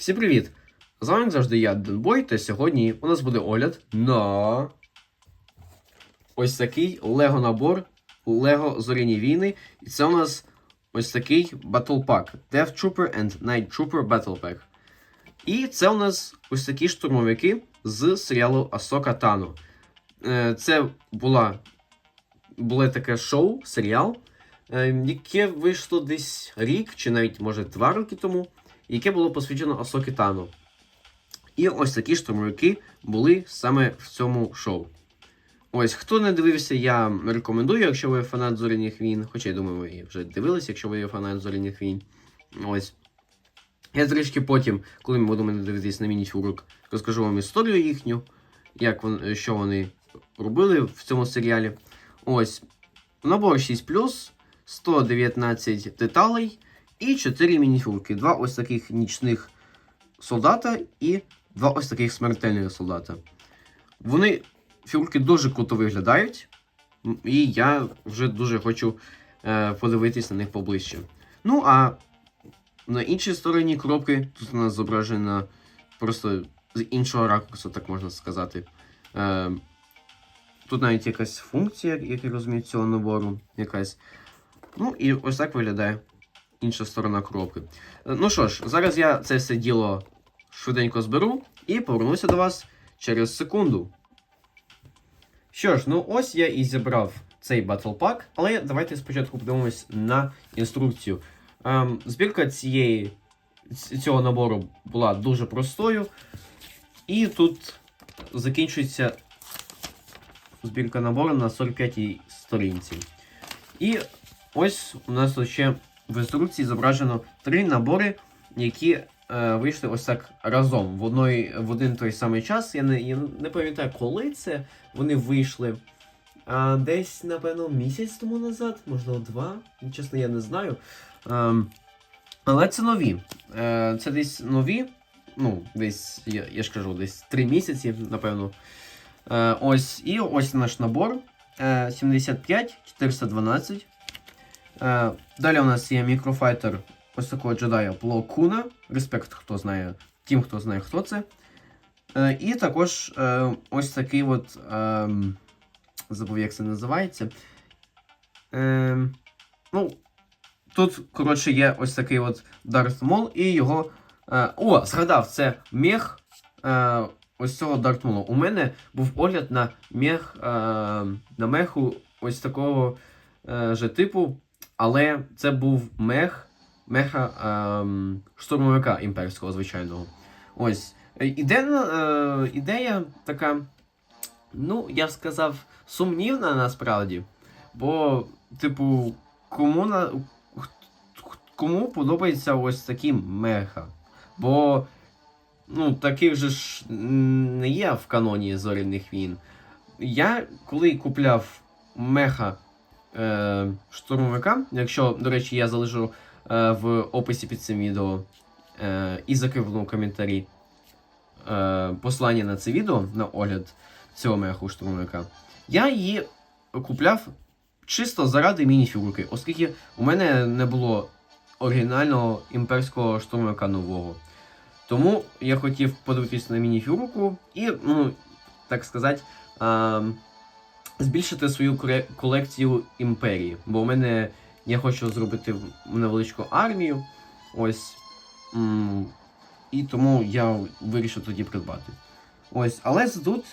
Всім привіт! З вами завжди я Денбой, та сьогодні у нас буде огляд на ось такий Лего набор Лего Зоряні війни. І це у нас ось такий Battle Pack Death Trooper and Night Trooper Battle Pack. І це у нас ось такі штурмовики з серіалу Асока Тано. Е, Це була, було таке шоу, серіал, е, яке вийшло десь рік, чи навіть може два роки тому яке було посвячено Асокі Тану. І ось такі штурмовики були саме в цьому шоу. Ось, хто не дивився, я рекомендую, якщо ви фанат зоряних війн. Хоча я думаю, ви вже дивилися, якщо ви є фанат зоряних війн. Ось. Я трішки потім, коли ми будемо дивитися на міні-фюрок, розкажу вам історію їхню, як вон, що вони робили в цьому серіалі. Ось. Набор 6 119 деталей. І 4 мініфюрки. Два ось таких нічних солдата і два ось таких смертельних солдата. Вони фігурки дуже круто виглядають, і я вже дуже хочу е, подивитись на них поближче. Ну, а на іншій стороні коробки тут у нас зображена просто з іншого ракурсу, так можна сказати. Е, тут навіть якась функція, як я розумію, цього набору. якась. Ну, і ось так виглядає інша сторона коробки. Е, Ну що ж, зараз я це все діло швиденько зберу і повернуся до вас через секунду. Що ж, ну ось я і зібрав цей Pack, але давайте спочатку подивимось на інструкцію. Ем, збірка цієї, цього набору була дуже простою. І тут закінчується збірка набору на 45-й сторінці. І ось у нас ще в інструкції зображено три набори, які е, вийшли ось так разом в, одної, в один той самий час. Я не, я не пам'ятаю, коли це вони вийшли. А, десь, напевно, місяць тому назад, можливо, два. Чесно, я не знаю. Ем, але це нові. Е, це десь нові. Ну, десь, я, я ж кажу, десь три місяці, напевно. Е, ось, і ось наш набор. Е, 75, 412. Е, далі у нас є мікрофайтер ось такого джедая Пло Куна. Респект, хто знає, тим, хто знає, хто це. Е, і також е, ось такий от. Е, забув, як це називається. Е, ну, тут, коротше, є ось такий от Дарт Мол і його. О, згадав, це мех ось цього Дарт Мола. У мене був огляд на мех, е, на меху ось такого же типу. Але це був мех, меха ем, штурмовика імперського, звичайного. Ось. Е, Ідея, е, ідея така, ну, я б сказав, сумнівна насправді. Бо, типу, кому на. Кому подобається ось такі меха? Бо, ну, таких же ж не є в каноні зоряних війн. Я коли купляв меха е, штурмовика. Якщо, до речі, я залишу е, в описі під цим відео е, і закріпленому коментарі е, послання на це відео на огляд цього меху штурмовика. Я її купляв чисто заради мініфігурки, оскільки у мене не було оригінального імперського штурмовика нового. Тому я хотів подивитися на мініфігурку і, ну, так сказати, е, збільшити свою колекцію імперії. Бо в мене я хочу зробити невеличку армію. Ось. І тому я вирішив тоді придбати. Ось, але тут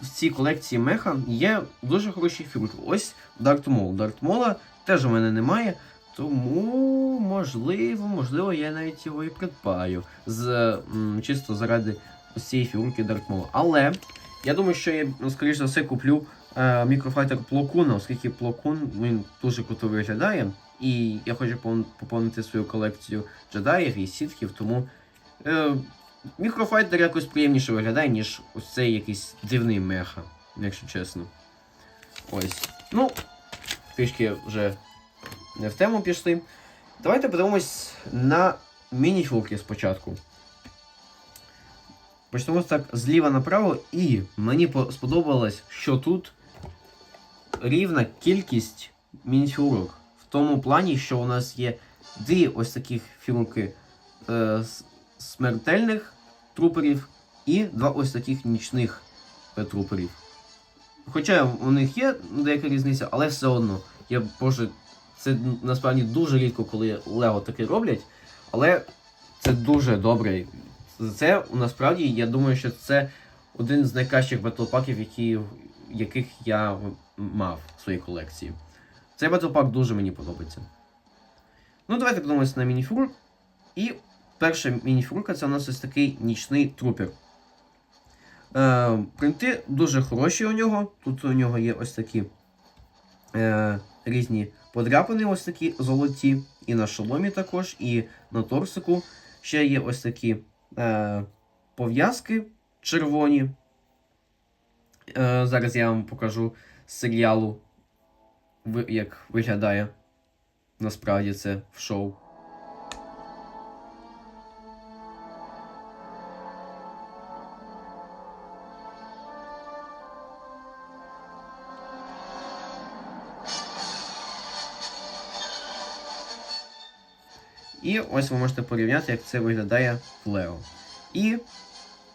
в цій колекції меха є дуже хороші фігурки. Ось Дарт Мол. Дарт Мола теж у мене немає. Тому, можливо, можливо, я навіть його і придбаю. З, чисто заради цієї фігурки Дарт Мола. Але я думаю, що я, ну, скоріш за все, куплю е, мікрофайтер Плокуна, оскільки Плокун він дуже круто виглядає. І я хочу поповнити свою колекцію джедаїв і сітків, тому е, мікрофайтер якось приємніше виглядає, ніж ось цей якийсь дивний меха, якщо чесно. Ось. Ну, трішки вже не в тему пішли. Давайте подивимось на мініфігурки спочатку. Почнемо так зліва направо, і мені сподобалось, що тут рівна кількість мініфігурок. В тому плані, що у нас є дві ось таких фігурки е, смертельних труперів і два ось таких нічних е, труперів. Хоча у них є деяка різниця, але все одно. Я боже, це насправді дуже рідко, коли Лего таке роблять, але це дуже добре. Це насправді, я думаю, що це один з найкращих батлпаків, які, яких я мав в своїй колекції. Цей батлпак дуже мені подобається. Ну, давайте подивимося на мініфюр. І перша мініфюрка це у нас ось такий нічний трупер. Е, принти дуже хороші у нього. Тут у нього є ось такі е, різні подряпини, ось такі золоті, і на шоломі також, і на торсику. Ще є ось такі е, пов'язки червоні. Е, зараз я вам покажу з серіалу, як виглядає насправді це в шоу. І ось ви можете порівняти, як це виглядає в Лео. І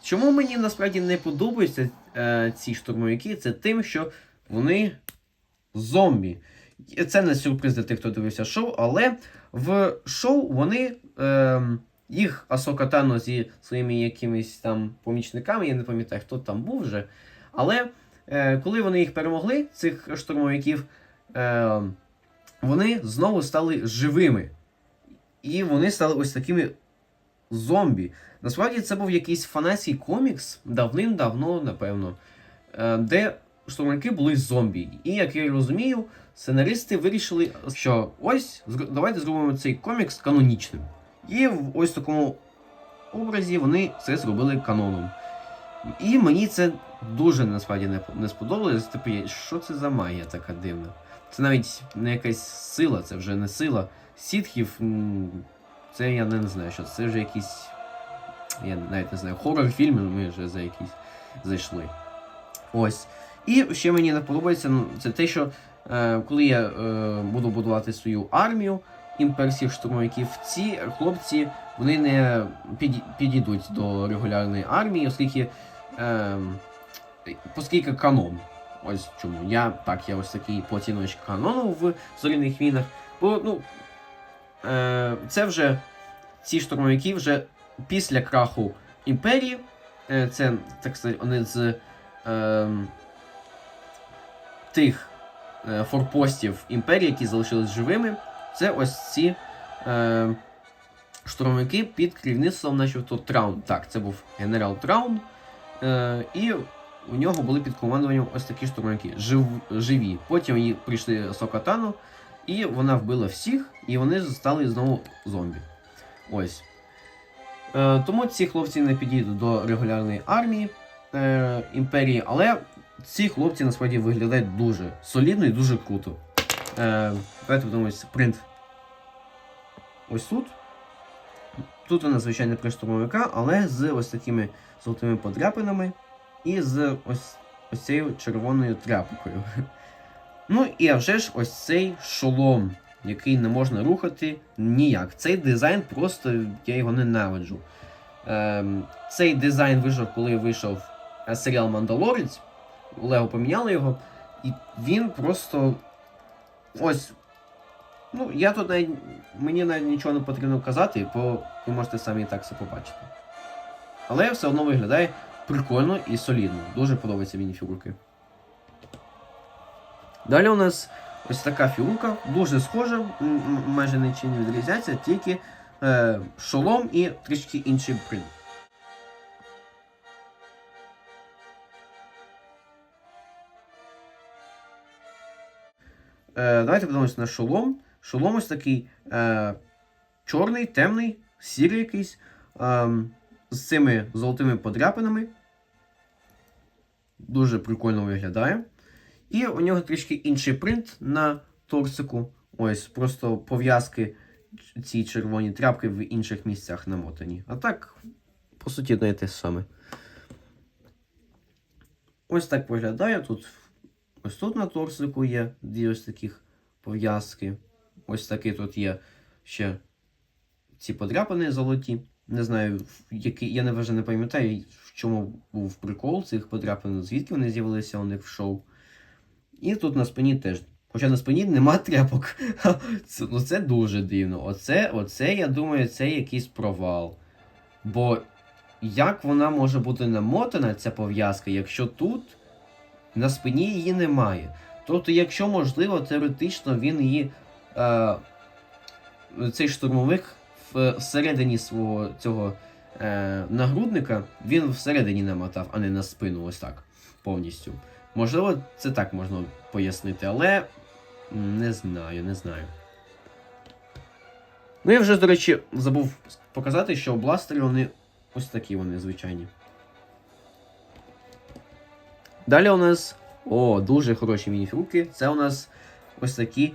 чому мені насправді не подобаються е, ці штурмовики, це тим, що вони зомбі. Це не сюрприз для тих, хто дивився шоу, але в шоу вони. Е, їх Асока Тано зі своїми якимись там помічниками, я не пам'ятаю, хто там був вже. Але е, коли вони їх перемогли, цих штурмовиків, е, вони знову стали живими. І вони стали ось такими зомбі. Насправді це був якийсь фанатський комікс давним-давно, напевно, е, де штурмовики були зомбі. І як я розумію, сценаристи вирішили, що ось давайте зробимо цей комікс канонічним. І в ось такому образі вони це зробили каноном. І мені це дуже насправді не, сподобалось. Типу, що це за магія така дивна? Це навіть не якась сила, це вже не сила. Сітхів, це я не знаю, що це, вже якісь. Я навіть не знаю, хоррор-фільми ми вже за якісь зайшли. Ось. І ще мені не подобається ну, це те, що е, коли я е, буду будувати свою армію імперських штурмовиків, ці хлопці вони не підійдуть до регулярної армії, оскільки, е, оскільки канон. Ось чому. Я так, я ось такий поцінович канону в зоряних війнах. Бо, ну, це вже ці штурмовики вже після краху імперії. Е, це, так сказати, вони з е, тих е, форпостів імперії, які залишились живими. Це ось ці е, штурмовики під керівництвом, начебто, Траун. Так, це був генерал Траун. Е, і у нього були під командуванням ось такі штурмовики жив, живі. Потім її прийшли Сокатану, і вона вбила всіх, і вони стали знову зомбі. Ось. Е, тому ці хлопці не підійдуть до регулярної армії е, імперії, але ці хлопці насправді виглядають дуже солідно і дуже круто. Е, давайте подивимось принт. Ось тут. Тут у нас звичайний принт штурмовика, але з ось такими золотими подряпинами і з ось, ось цією червоною тряпкою. Ну і а вже ж ось цей шолом, який не можна рухати ніяк. Цей дизайн просто я його ненавиджу. Ем, цей дизайн вийшов, коли вийшов е, серіал Мандалорець. Лего поміняли його, і він просто. Ось. Ну, я тут навіть. Мені навіть нічого не потрібно казати, бо ви можете самі так все побачити. Але все одно виглядає прикольно і солідно. Дуже подобаються мені фігурки. Далі у нас ось така фігурка, дуже схожа, майже нічим не відрізняється, тільки е, шолом і трішки інший принт. Е, давайте подивимося на шолом. Шолом ось такий е, чорний, темний, сірий якийсь, е, з цими золотими подряпинами. Дуже прикольно виглядає. І у нього трішки інший принт на торсику. Ось, просто пов'язки ці червоні тряпки в інших місцях намотані. А так, по суті, одне і те саме. Ось так виглядає. Тут ось тут на торсику є дві ось таких пов'язки. Ось такі тут є ще ці подряпини золоті. Не знаю, який, я вже не пам'ятаю, в чому був прикол цих подряпин, звідки вони з'явилися у них в шоу. І тут на спині теж. Хоча на спині нема тряпок. Це, ну це дуже дивно. Оце, оце, я думаю, це якийсь провал. Бо як вона може бути намотана, ця пов'язка, якщо тут на спині її немає? Тобто, якщо можливо, теоретично він її. Е, цей штурмовик всередині свого цього е, нагрудника він всередині намотав, а не на спину, ось так повністю. Можливо, це так можна пояснити, але не знаю, не знаю. Ну я вже, до речі, забув показати, що бластери вони ось такі вони звичайні. Далі у нас. О, дуже хороші мініфруки. Це у нас ось такі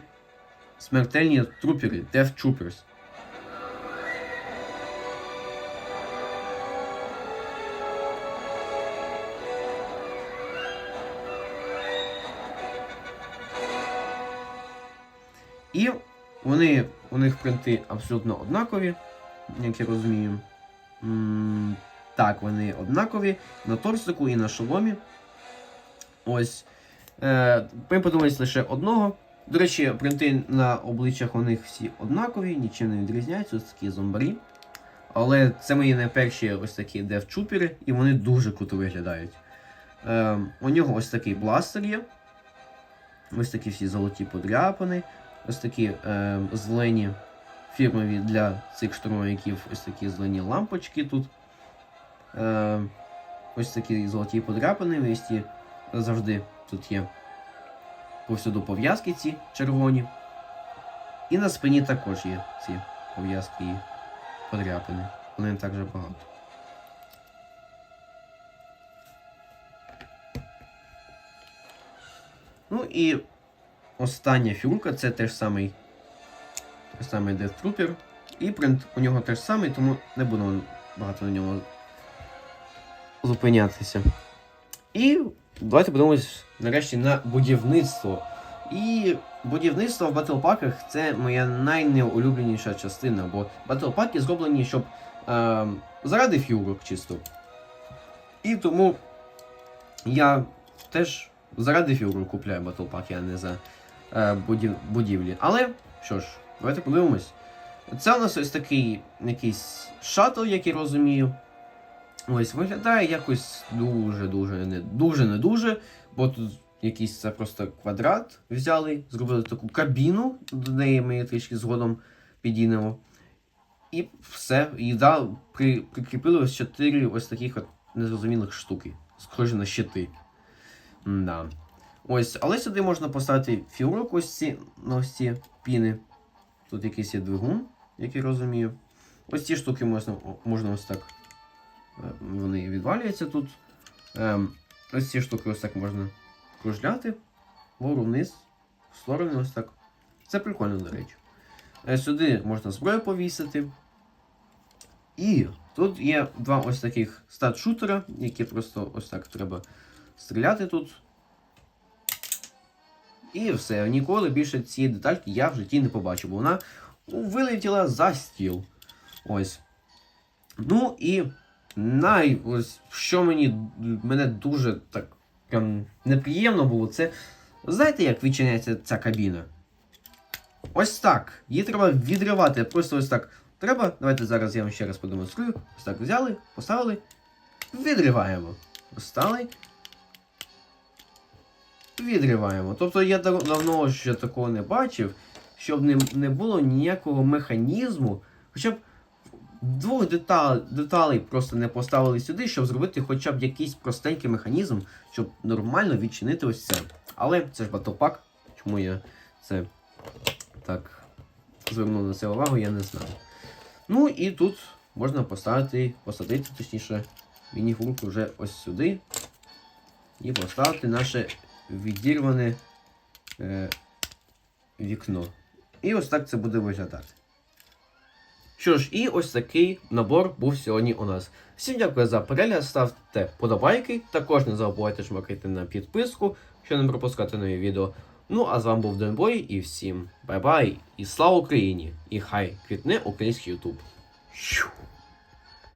смертельні трупери, Death Troopers. Вони, у них принти абсолютно однакові, як я розумію. М, Так, вони однакові на торсику і на шоломі. Ось. Е, Ми подивились лише одного. До речі, принти на обличчях у них всі однакові, нічим не відрізняються, ось такі зомбарі. Але це мої найперші ось такі девчупери, і вони дуже круто виглядають. Е, у нього ось такий бластер є. Ось такі всі золоті подряпини. Ось такі е, зелені фірмові для цих штурмовиків, ось такі зелені лампочки тут. Е, ось такі золоті подряпини, вісті завжди тут є повсюду пов'язки ці червоні. І на спині також є ці пов'язки і подряпини. Вони також багато. Ну і остання фігурка це теж самий, той самий Death Trooper. І принт у нього теж самий, тому не буду багато на ньому зупинятися. І давайте подивимось нарешті на будівництво. І будівництво в батлпаках це моя найнеулюбленіша частина, бо батлпаки зроблені, щоб е, заради фігурок чисто. І тому я теж заради фігурок купляю батлпаки, а не за будівлі. Але що ж, давайте подивимось. Це у нас ось такий якийсь шаттл, як я розумію. Ось виглядає якось дуже-дуже не дуже не дуже, бо тут якийсь це просто квадрат взяли, зробили таку кабіну, до неї ми трішки згодом підійдемо. І все. І да, при, прикріпили ось чотири ось таких от незрозумілих штуки, схожі на щити. Да. Ось, але сюди можна поставити фігурок ось ці, на ось ці піни. Тут якийсь є двигун, як я розумію. Ось ці штуки можна, можна ось так. е, Вони відвалюються тут. Ем, ось ці штуки ось так можна кружляти. Вгору вниз, в сторони ось так. Це прикольно, до речі. Е, Сюди можна зброю повісити. І тут є два ось таких стат-шутера, які просто ось так треба стріляти тут. І все. Ніколи більше цієї детальки я в житті не побачив, бо вона вилетіла за стіл. Ось. Ну і най, ось, що мені мене дуже так прям неприємно було, це. Знаєте, як відчиняється ця кабіна? Ось так. Її треба відривати. Просто ось так. Треба. Давайте зараз я вам ще раз продемонструю. Ось так взяли, поставили, відриваємо. Поставили. Відриваємо. Тобто я давно ще такого не бачив, щоб не, не було ніякого механізму, хоча б двох деталей, деталей просто не поставили сюди, щоб зробити хоча б якийсь простенький механізм, щоб нормально відчинити ось це. Але це ж батлпак, чому я це так звернув на це увагу, я не знаю. Ну і тут можна поставити, посадити, точніше, мініфурку вже ось сюди. І поставити наше відірване е, вікно. І ось так це буде виглядати. Що ж, і ось такий набор був сьогодні у нас. Всім дякую за перегляд, ставте подобайки. Також не забувайте жмакати на підписку, щоб не пропускати нові відео. Ну, а з вами був Денбой і всім бай-бай! І слава Україні! І хай квітне український Ютуб!